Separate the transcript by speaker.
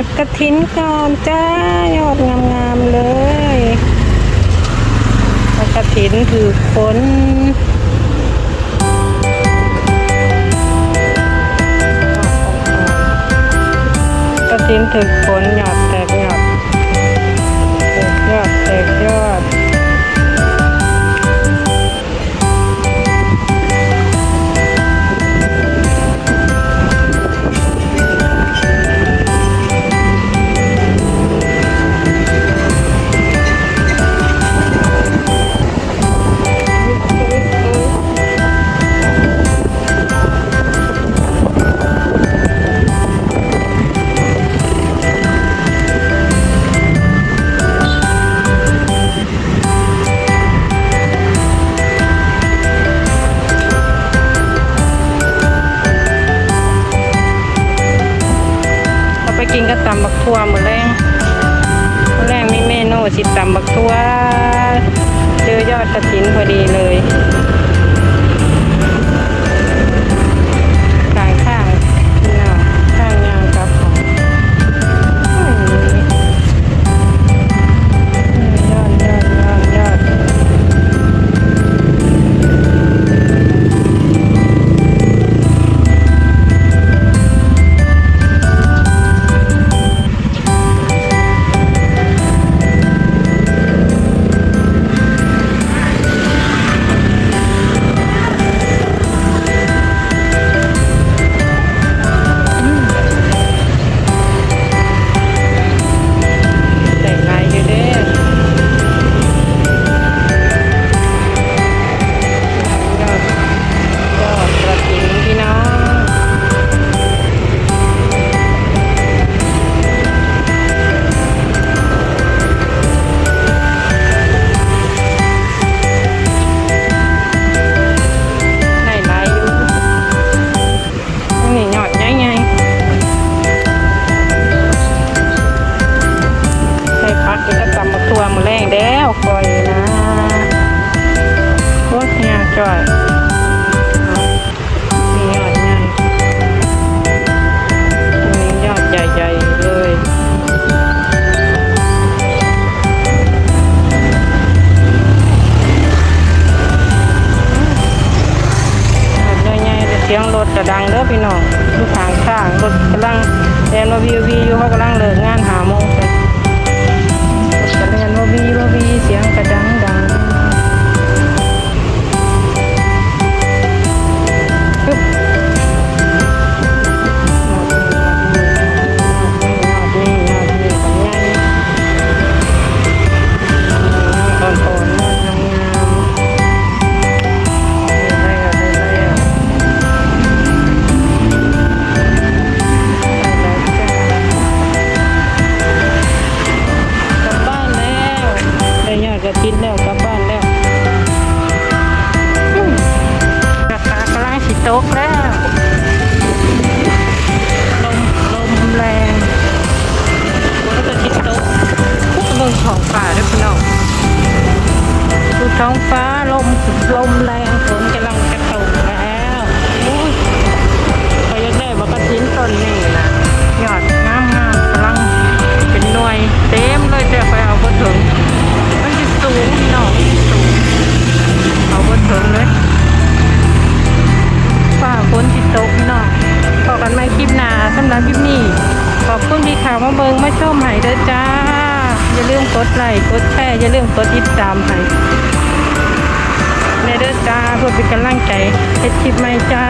Speaker 1: ก็บกระถินก่อนจ้ายอดงามๆเลยกระถินถือขนกระถินถือขนหยอดแต ก็ตำบักทั่วมื้อแรงมือแรงมีเมนูสิตำบักทั่วเจอยอดกระถินพอดีเลย วิววีอยู่เขากำลังเลิกง ท้องฟ้าลมลมแรงฝนกำลังจะตุกแล้วไปยังได้บักกระถินต้นนี่นะยอดงามงามๆกำลังเป็นหน่วยเต็มเลยแต่ไปเอาบนถึงมันจะสูงพี่น้องสูงเอาบนถึงเลยฝ่าฝนติดตกพี่น้องพอกันไม่คลิปหนาสำหรับคลิปนี้ขอบคุณที่ข่าวมาเบิงมาชมให้เด้อจ้าอย่าลืมกดไลค์กดแชร์อย่าลืมกดติดตามให้ ในเด้อจ้าเพื่อเป็นกำลังใจให้คลิปใหม่จ้า